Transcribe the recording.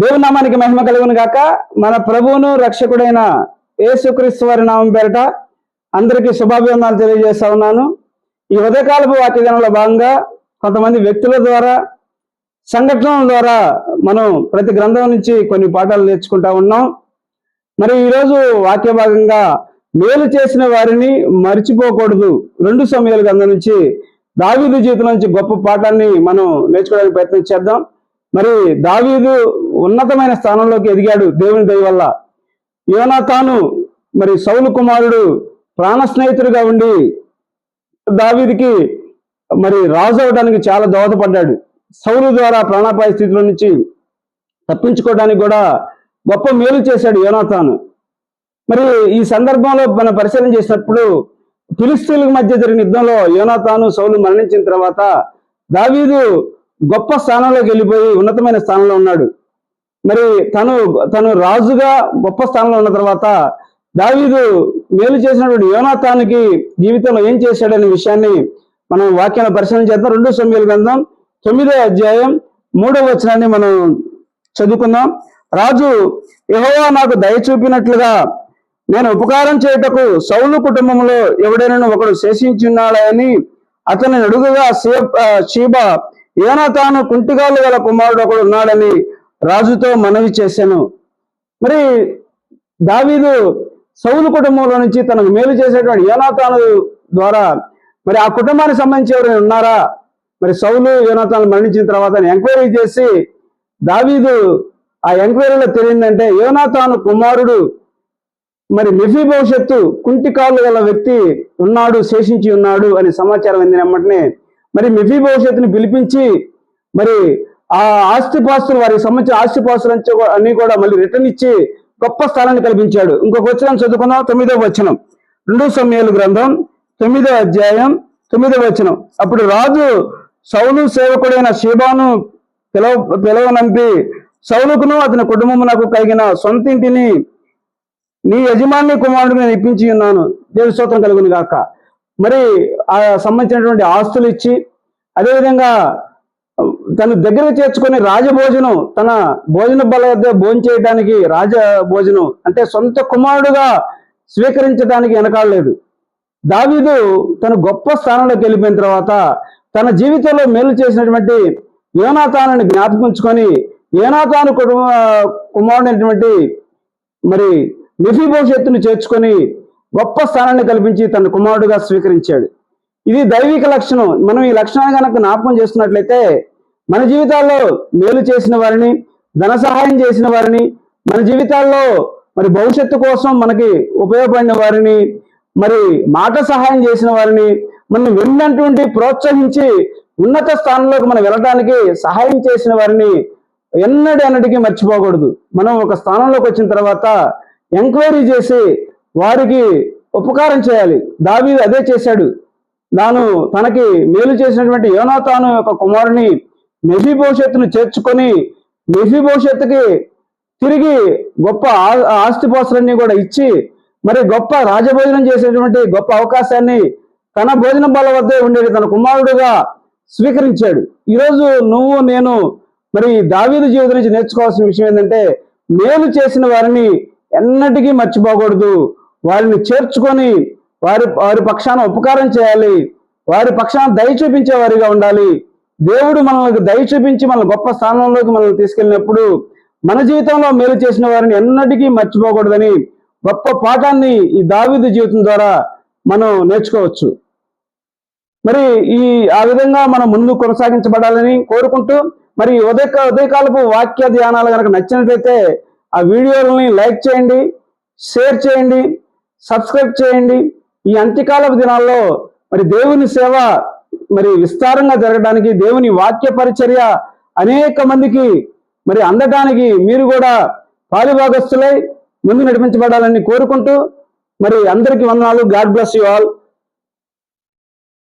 దేవుని నామానికి మహిమ కలుగును గాక. మన ప్రభువును రక్షకుడైన యేసుక్రీస్తు వారి నామం పేరట అందరికీ శుభాభివందనాలు తెలియజేస్తా ఉన్నాను. ఈ ఉదయకాలపు వాక్యజనంలో భాగంగా కొంతమంది వ్యక్తుల ద్వారా సంఘటనల ద్వారా మనం ప్రతి గ్రంథం నుంచి కొన్ని పాఠాలు నేర్చుకుంటా ఉన్నాం. మరి ఈరోజు వాక్య భాగంగా మేలు చేసిన వారిని మర్చిపోకూడదు. రెండు సమయాల గ్రంథం నుంచి దావీదు జీవితం నుంచి గొప్ప పాఠాన్ని మనం నేర్చుకోవడానికి ప్రయత్నం చేద్దాం. మరి దావీదు ఉన్నతమైన స్థానంలోకి ఎదిగాడు దేవుని దయ వల్ల. యోనాతాను మరి సౌలు కుమారుడు ప్రాణ స్నేహితుడిగా ఉండి దావీదికి మరి రాజు అవడానికి చాలా దోహదపడ్డాడు. సౌలు ద్వారా ప్రాణాపాయ స్థితిలో నుంచి తప్పించుకోవడానికి కూడా గొప్ప మేలు చేశాడు యోనాతాను. మరి ఈ సందర్భంలో మనం పరిశీలన చేసినప్పుడు ఫిలిస్తీన్ల మధ్య జరిగిన యుద్ధంలో యోనాతాను సౌలు మరణించిన తర్వాత దావీదు గొప్ప స్థానంలోకి వెళ్ళిపోయి ఉన్నతమైన స్థానంలో ఉన్నాడు. మరి తను తను రాజుగా గొప్ప స్థానంలో ఉన్న తర్వాత దావీదు మేలు చేసినటువంటి యోనాతానికి జీవితంలో ఏం చేశాడనే విషయాన్ని మనం వాక్యాన్ని పరిశీలన చేద్దాం. రెండు సమయాల గ్రంథం తొమ్మిదో అధ్యాయం మూడో వచనాన్ని మనం చదువుకుందాం. రాజు యెహోవా నాకు దయ చూపినట్లుగా నేను ఉపకారం చేయుటకు సౌలు కుటుంబంలో ఎవడైనా ఒకడు శేషించున్నాడని అతని అడుగుగా ఈయన తాను కుంటిగాలు గల కుమారుడు ఒకడు ఉన్నాడని రాజుతో మనవి చేశాను. మరి దావీదు సౌలు కుటుంబంలో నుంచి తనకు మేలు చేసేటువంటి యోనాతాను ద్వారా మరి ఆ కుటుంబానికి సంబంధించి ఎవరైనా ఉన్నారా? మరి సౌలు యోనాతాను మరణించిన తర్వాత ఎంక్వైరీ చేసి దావీదు ఆ ఎంక్వైరీలో తెలియందంటే యోనాతాను కుమారుడు మరి మెఫీ భవిష్యత్తు కుంటి కాళ్ళు గల వ్యక్తి ఉన్నాడు శేషించి ఉన్నాడు అని సమాచారం అందిన వెంటనే మరి మిఫీ భవిష్యత్తుని పిలిపించి మరి ఆ ఆస్తిపాస్తులు వారికి సంబంధించిన ఆస్తిపాస్తులు అన్ని కూడా మళ్ళీ రిటర్న్ ఇచ్చి గొప్ప స్థానాన్ని కల్పించాడు. ఇంకొక వచనం చదువుకుందాం. తొమ్మిదో వచనం. రెండు సమయాలు గ్రంథం. తొమ్మిదో అధ్యాయం. తొమ్మిదో వచనం. అప్పుడు రాజు సౌలు సేవకుడైన శిబాను పిలవ పిలవనంపి సౌలుకును అతని కుటుంబమునకు కలిగిన సొంత ఇంటిని నీ యజమాని కుమారుడు నేను ఇప్పించి ఉన్నాను. దేవి స్తోత్రం కలుగును గాక. మరి ఆ సంబంధించినటువంటి ఆస్తులు ఇచ్చి అదేవిధంగా తను దగ్గర చేర్చుకొని రాజభోజనం తన భోజన బల వద్ద భోజనం చేయడానికి రాజ భోజనం అంటే సొంత కుమారుడుగా స్వీకరించడానికి వెనకాడలేదు దావీదు తన గొప్ప స్థానంలోకి వెళ్ళిపోయిన తర్వాత తన జీవితంలో మేలు చేసినటువంటి యోనాథానని జ్ఞాపకించుకొని యోనాతాను కుటుంబ కుమారుడైనటువంటి మరి భవిష్యత్తును చేర్చుకొని గొప్ప స్థానాన్ని కల్పించి తన కుమారుడుగా స్వీకరించాడు. ఇది దైవిక లక్షణం. మనం ఈ లక్షణాన్ని కనుక జ్ఞాపకం చేస్తున్నట్లయితే మన జీవితాల్లో మేలు చేసిన వారిని ధన సహాయం చేసిన వారిని మన జీవితాల్లో మరి భవిష్యత్తు కోసం మనకి ఉపయోగపడిన వారిని మరి మాట సహాయం చేసిన వారిని మనం వెళ్ళినటువంటి ప్రోత్సహించి ఉన్నత స్థానంలోకి మనం వెళ్ళడానికి సహాయం చేసిన వారిని ఎన్నడి అన్నటికీ మర్చిపోకూడదు. మనం ఒక స్థానంలోకి వచ్చిన తర్వాత ఎంక్వైరీ చేసి వారికి ఉపకారం చేయాలి. దావీ అదే చేశాడు. తాను తనకి మేలు చేసినటువంటి యోనాతాను యొక్క కుమారుని మెఫీ భవిష్యత్తును చేర్చుకొని మెఫీ భవిష్యత్తుకి తిరిగి గొప్ప ఆస్తిపాస్తులన్నీ కూడా ఇచ్చి మరి గొప్ప రాజభోజనం చేసేటువంటి గొప్ప అవకాశాన్ని తన భోజన బల వద్దే ఉండేది తన కుమారుడుగా స్వీకరించాడు. ఈరోజు నువ్వు నేను మరి దావీదు జీవితం నుంచి నేర్చుకోవాల్సిన విషయం ఏంటంటే మేలు చేసిన వారిని ఎన్నటికీ మర్చిపోకూడదు. వారిని చేర్చుకొని వారి వారి పక్షాన ఉపకారం చేయాలి. వారి పక్షాన దయ చూపించేవారిగా ఉండాలి. దేవుడు మనల్ని దయ చూపించి మన గొప్ప స్థానంలోకి మనల్ని తీసుకెళ్ళినప్పుడు మన జీవితంలో మేలు చేసిన వారిని ఎన్నటికీ మర్చిపోకూడదని గొప్ప పాఠాన్ని ఈ దావీదు జీవితం ద్వారా మనం నేర్చుకోవచ్చు. మరి ఈ ఆ విధంగా మనం ముందు కొనసాగించబడాలని కోరుకుంటూ మరి ఉదయ ఉదయకాలపు వాక్య ధ్యానాలు కనుక నచ్చినట్లయితే ఆ వీడియోలని లైక్ చేయండి షేర్ చేయండి సబ్స్క్రైబ్ చేయండి. ఈ అంత్యకాలపు దినాల్లో మరి దేవుని సేవ మరి విస్తారంగా జరగడానికి దేవుని వాక్య పరిచర్య అనేక మందికి మరి అందటానికి మీరు కూడా పాలిభాగస్తులై ముందు నడిపించబడాలని కోరుకుంటూ మరి అందరికీ వందనాలు. God bless you all.